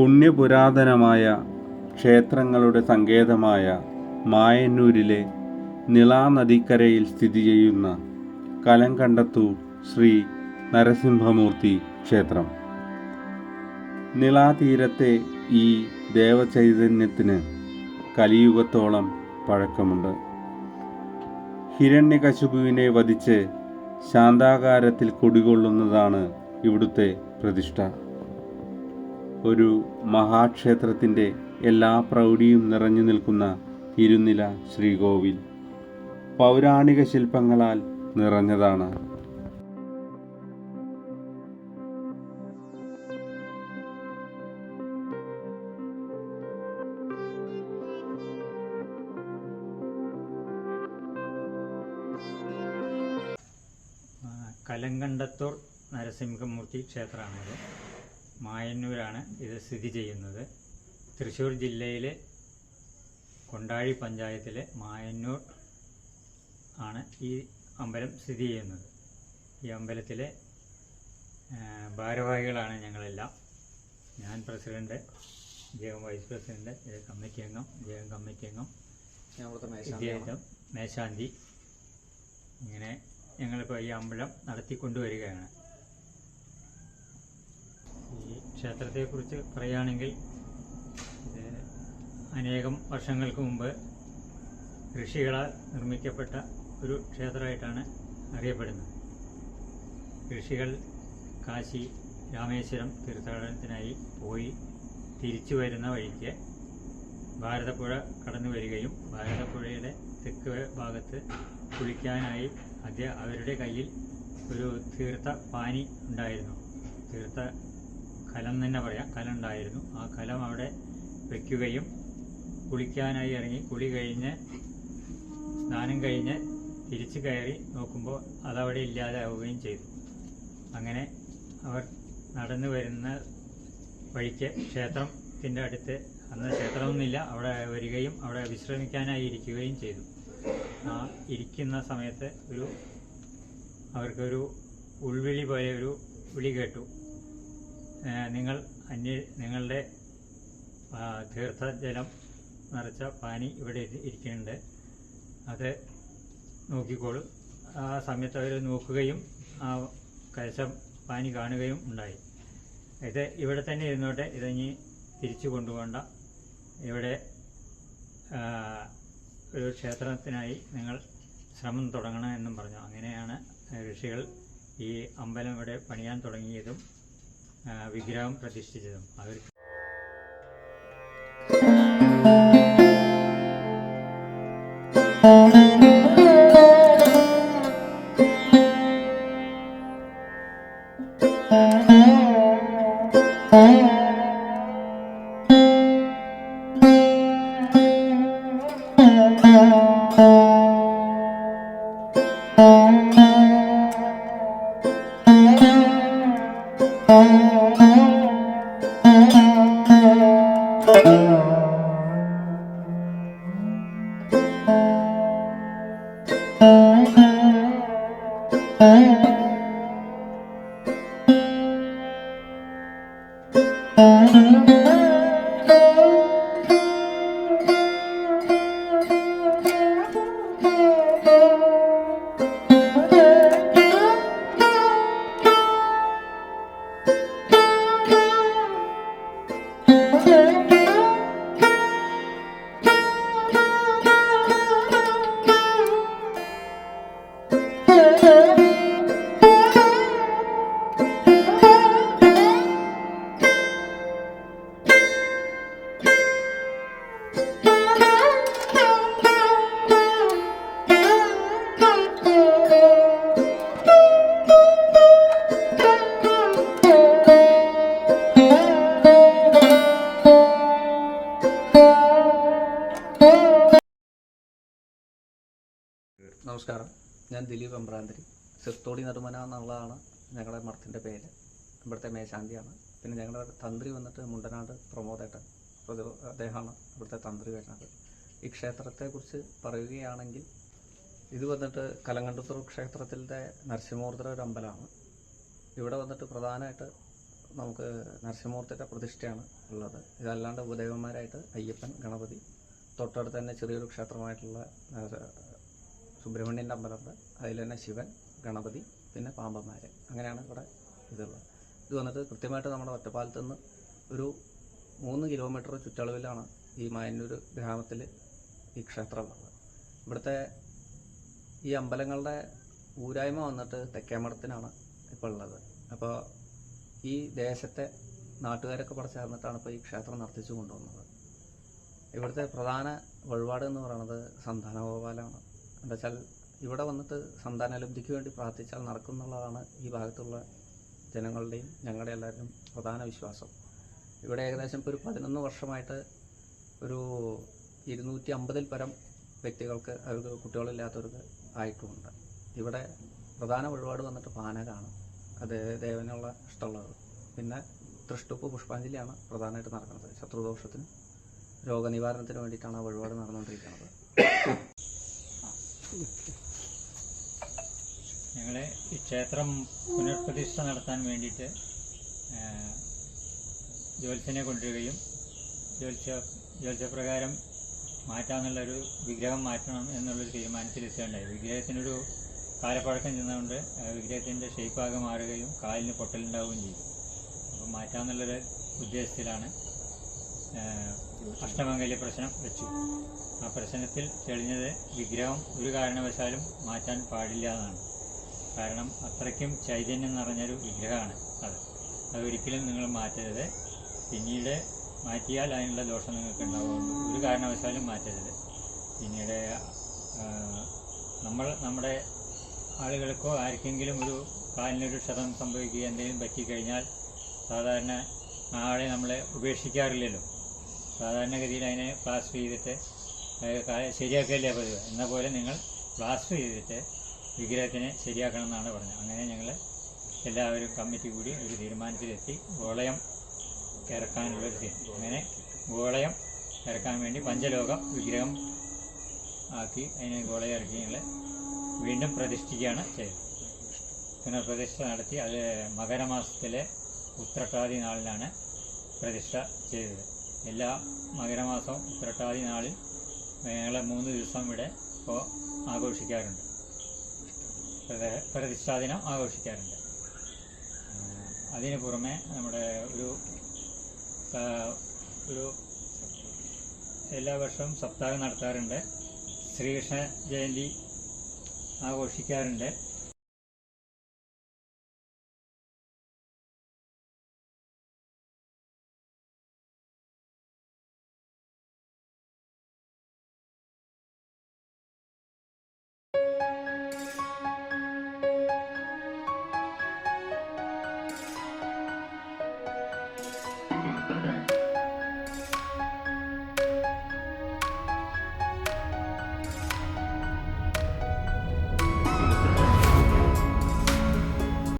പുണ്യപുരാതനമായ ക്ഷേത്രങ്ങളുടെ സങ്കേതമായ മായന്നൂരിലെ നിളാനദിക്കരയിൽ സ്ഥിതി ചെയ്യുന്ന കലങ്കണ്ടത്തൂർ ശ്രീ നരസിംഹമൂർത്തി ക്ഷേത്രം. നിളാതീരത്തെ ഈ ദേവചൈതന്യത്തിന് കലിയുഗത്തോളം പഴക്കമുണ്ട്. ഹിരണ്യകശുപുവിനെ വധിച്ച് ശാന്താകാരത്തിൽ കുടികൊള്ളുന്നതാണ് ഇവിടുത്തെ പ്രതിഷ്ഠ. ഒരു മഹാക്ഷേത്രത്തിന്റെ എല്ലാ പ്രൗഢിയും നിറഞ്ഞു നിൽക്കുന്ന തിരുനില ശ്രീകോവിൽ. പൗരാണിക ശില്പങ്ങളാൽ നിറഞ്ഞതാണ്. കലങ്കണ്ടത്തൂർ നരസിംഹമൂർത്തി ക്ഷേത്രമാണിത്. മായന്നൂരാണ് ഇത് സ്ഥിതി ചെയ്യുന്നത്. തൃശ്ശൂർ ജില്ലയിലെ കൊണ്ടാഴി പഞ്ചായത്തിലെ മായന്നൂർ ആണ് ഈ അമ്പലം സ്ഥിതി ചെയ്യുന്നത്. ഈ അമ്പലത്തിലെ ഭാരവാഹികളാണ് ഞങ്ങളെല്ലാം. ഞാൻ പ്രസിഡന്റ് ജയം വൈസ് പ്രസിഡന്റ് ഇത് കമ്മിറ്റി അംഗം ജയം കമ്മിറ്റി അംഗം. വിദ്യായുധം മേശാന്തി. ഇങ്ങനെ ഞങ്ങളിപ്പോൾ ഈ അമ്പലം നടത്തിക്കൊണ്ടുവരികയാണ് ഈ ക്ഷേത്രത്തെക്കുറിച്ച് പറയുകയാണെങ്കിൽ ഇത് അനേകം വർഷങ്ങൾക്ക് മുമ്പ് ഋഷികളാൽ നിർമ്മിക്കപ്പെട്ട ഒരു ക്ഷേത്രമായിട്ടാണ് അറിയപ്പെടുന്നത്. ഋഷികൾ കാശി രാമേശ്വരം തീർത്ഥാടനത്തിനായി പോയി തിരിച്ചു വരുന്ന വഴിക്ക് ഭാരതപ്പുഴ കടന്നു വരികയും ഭാരതപ്പുഴയുടെ തെക്ക് ഭാഗത്ത് കുളിക്കാനായി അദ്ദേഹം അവരുടെ കയ്യിൽ ഒരു തീർത്ഥ പാനി ഉണ്ടായിരുന്നു. തീർത്ഥ കലം തന്നെ പറയാം. കലം ഉണ്ടായിരുന്നു. ആ കലം അവിടെ വയ്ക്കുകയും കുളിക്കാനായി ഇറങ്ങി കുളി കഴിഞ്ഞ് സ്നാനം കഴിഞ്ഞ് തിരിച്ചു കയറി നോക്കുമ്പോൾ അതവിടെ ഇല്ലാതാവുകയും ചെയ്തു. അങ്ങനെ അവർ നടന്നു വരുന്ന വഴിക്ക് ക്ഷേത്രത്തിന്റെ അടുത്ത് അന്ന് ക്ഷേത്രമൊന്നുമില്ല. അവിടെ വരികയും അവിടെ വിശ്രമിക്കാനായി ഇരിക്കുകയും ചെയ്തു. ആ ഇരിക്കുന്ന സമയത്ത് ഒരു അവർക്കൊരു ഉൾവിളി പോലെ ഒരു വിളി കേട്ടു. നിങ്ങൾ അന്യ നിങ്ങളുടെ തീർത്ഥജലം നിറച്ച പാനി ഇവിടെ ഇരി- ഇരിക്കുന്നുണ്ട്. അത് നോക്കിക്കോളൂ. ആ സമയത്ത് അവർ നോക്കുകയും ആ കലശം പാനി കാണുകയും ഉണ്ടായി. ഇത് ഇവിടെ തന്നെ ഇരുന്നോട്ടെ ഇതിനി തിരിച്ചു കൊണ്ടുപോകണ്ട ഇവിടെ ഒരു ക്ഷേത്രത്തിനായി നിങ്ങൾ ശ്രമം തുടങ്ങണം എന്നും പറഞ്ഞു. അങ്ങനെയാണ് ഋഷികൾ ഈ അമ്പലം ഇവിടെ പണിയാൻ തുടങ്ങിയതും വിഗ്രഹം പ്രതിഷ്ഠിച്ചതും അവർ 了 ഞാൻ ദിലീപ് എമ്പ്രാന്തിരി. സിർത്തോടി നെടുമന എന്നുള്ളതാണ് ഞങ്ങളുടെ മഠത്തിന്റെ പേര്. ഇവിടുത്തെ മേശാന്തിയാണ്. പിന്നെ ഞങ്ങളുടെ തന്ത്രി വന്നിട്ട് മുണ്ടനാട് പ്രമോദേട്ടൻ. അദ്ദേഹമാണ് ഇവിടുത്തെ തന്ത്രി വരുന്നത്. ഈ ക്ഷേത്രത്തെക്കുറിച്ച് പറയുകയാണെങ്കിൽ ഇത് വന്നിട്ട് കലങ്കണ്ടത്തൂർ ക്ഷേത്രത്തിന്റെ നരസിംഹമൂർത്തിയുടെ ഒരു അമ്പലമാണ്. ഇവിടെ വന്നിട്ട് പ്രധാനമായിട്ട് നമുക്ക് നരസിംഹമൂർത്തിയുടെ പ്രതിഷ്ഠയാണ് ഉള്ളത്. ഇതല്ലാണ്ട് ഉപദേവന്മാരായിട്ട് അയ്യപ്പൻ ഗണപതി തൊട്ടടുത്ത് തന്നെ ചെറിയൊരു ക്ഷേത്രമായിട്ടുള്ള സുബ്രഹ്മണ്യന്റെ അമ്പലമുണ്ട്. അതിൽ തന്നെ ശിവൻ ഗണപതി പിന്നെ പാമ്പന്മാർ അങ്ങനെയാണ് ഇവിടെ ഇതുള്ളത്. ഇത് വന്നിട്ട് കൃത്യമായിട്ട് നമ്മുടെ ഒറ്റപ്പാലത്ത് നിന്ന് ഒരു മൂന്ന് കിലോമീറ്റർ ചുറ്റളവിലാണ് ഈ മായന്നൂർ ഗ്രാമത്തിൽ ഈ ക്ഷേത്രമുള്ളത്. ഇവിടുത്തെ ഈ അമ്പലങ്ങളുടെ ഊരായ്മ വന്നിട്ട് തെക്കേമഠത്തിനാണ് ഇപ്പോൾ ഉള്ളത്. അപ്പോൾ ഈ ദേശത്തെ നാട്ടുകാരൊക്കെ പറ ചേർന്നിട്ടാണ് ഇപ്പോൾ ഈ ക്ഷേത്രം നടത്തിച്ചു കൊണ്ടുവന്നത്. ഇവിടുത്തെ പ്രധാന വഴിപാട് എന്ന് പറയുന്നത് സന്താനഗോപാലമാണ് എന്താ വെച്ചാൽ ഇവിടെ വന്നിട്ട് സന്താനലബ്ധിക്ക് വേണ്ടി പ്രാർത്ഥിച്ചാൽ നടക്കുന്നുള്ളതാണ് ഈ ഭാഗത്തുള്ള ജനങ്ങളുടെയും ഞങ്ങളുടെ എല്ലാവരുടെയും പ്രധാന വിശ്വാസം. ഇവിടെ ഏകദേശം ഇപ്പോൾ ഒരു പതിനൊന്ന് വർഷമായിട്ട് ഒരു ഇരുന്നൂറ്റി അമ്പതിൽ പരം വ്യക്തികൾക്ക് അവർക്ക് കുട്ടികളില്ലാത്തവർക്ക് ആയിട്ടുമുണ്ട്. ഇവിടെ പ്രധാന വഴിപാട് വന്നിട്ട് പാനകാണ്. അത് ദേവനുള്ള ഇഷ്ടമുള്ളത്. പിന്നെ തൃഷ്ടുപ്പ് പുഷ്പാഞ്ജലിയാണ് പ്രധാനമായിട്ട് നടക്കുന്നത്. ശത്രുദോഷത്തിന് രോഗനിവാരണത്തിന് വേണ്ടിയിട്ടാണ് ആ വഴിപാട് നടന്നുകൊണ്ടിരിക്കുന്നത്. ഞങ്ങൾ ഈ ക്ഷേത്രം പുനഃപ്രതിഷ്ഠ നടത്താൻ വേണ്ടിയിട്ട് ആ, ജ്യോത്സ്യനെ കൊണ്ടുവരികയും ജ്യോത്സ്യ ജ്യോത്സ്യപ്രകാരം മാറ്റാമെന്നുള്ളൊരു വിഗ്രഹം മാറ്റണം എന്നുള്ളൊരു തീരുമാനത്തിലെത്തുകയുണ്ടായി വിഗ്രഹത്തിനൊരു കാലപ്പഴക്കം ചെന്നതുകൊണ്ട് വിഗ്രഹത്തിന്റെ ഷേപ്പാകെ മാറുകയും കാലിന് പൊട്ടലുണ്ടാവുകയും ചെയ്തു. അപ്പോൾ മാറ്റാമെന്നുള്ളൊരു ഉദ്ദേശത്തിലാണ് അഷ്ടമംഗല്യ പ്രശ്നം വെച്ചു. ആ പ്രശ്നത്തിൽ തെളിഞ്ഞത് വിഗ്രഹം ഒരു കാരണവശാലും മാറ്റാൻ പാടില്ല എന്നാണ്. കാരണം അത്രയ്ക്കും ചൈതന്യം നിറഞ്ഞൊരു വിഗ്രഹമാണ് അത്. അതൊരിക്കലും നിങ്ങൾ മാറ്റരുത്. പിന്നീട് മാറ്റിയാൽ അതിനുള്ള ദോഷം നിങ്ങൾക്ക് ഉണ്ടാവുകയുള്ളൂ ഒരു കാരണവശാലും മാറ്റരുത്. പിന്നീട് നമ്മൾ നമ്മുടെ ആളുകൾക്കോ ആർക്കെങ്കിലും ഒരു കാലിനൊരു ക്ഷതം സംഭവിക്കുകയോ എന്തെങ്കിലും പറ്റിക്കഴിഞ്ഞാൽ സാധാരണ ആളെ നമ്മളെ ഉപേക്ഷിക്കാറില്ലല്ലോ. സാധാരണഗതിയിൽ അതിനെ പ്ലാസ്റ്റർ ചെയ്തിട്ട് ശരിയാക്കുകയല്ലേ പതിവ്? എന്ന പോലെ നിങ്ങൾ പ്ലാസ്റ്റർ ചെയ്തിട്ട് വിഗ്രഹത്തിനെ ശരിയാക്കണം എന്നാണ് പറഞ്ഞത്. അങ്ങനെ ഞങ്ങൾ എല്ലാവരും കമ്മിറ്റി കൂടി ഒരു തീരുമാനത്തിലെത്തി. ഗോളയം ഇറക്കാനുള്ളൊരു തീരുമാനം അങ്ങനെ ഗോളയം ഇറക്കാൻ വേണ്ടി പഞ്ചലോകം വിഗ്രഹം ആക്കി അതിനെ ഗോളയം ഇറക്കി ഞങ്ങൾ വീണ്ടും പ്രതിഷ്ഠിക്കുകയാണ് ചെയ്തത്. പുനഃപ്രതിഷ്ഠ നടത്തി അത് മകരമാസത്തിലെ ഉത്രട്ടാതി നാളിലാണ് പ്രതിഷ്ഠ ചെയ്തത്. എല്ലാ മകരമാസവും ഉത്രട്ടാതി നാളിൽ ഞങ്ങൾ മൂന്ന് ദിവസം ഇവിടെ ഇപ്പോൾ ആഘോഷിക്കാറുണ്ട്. പ്രതിഷ്ഠാ ദിനം ആഘോഷിക്കാറുണ്ട്. അതിന് പുറമെ നമ്മുടെ ഒരു ഒരു എല്ലാ വർഷവും സപ്താഹം നടത്താറുണ്ട്. ശ്രീകൃഷ്ണ ജയന്തി ആഘോഷിക്കാറുണ്ട്.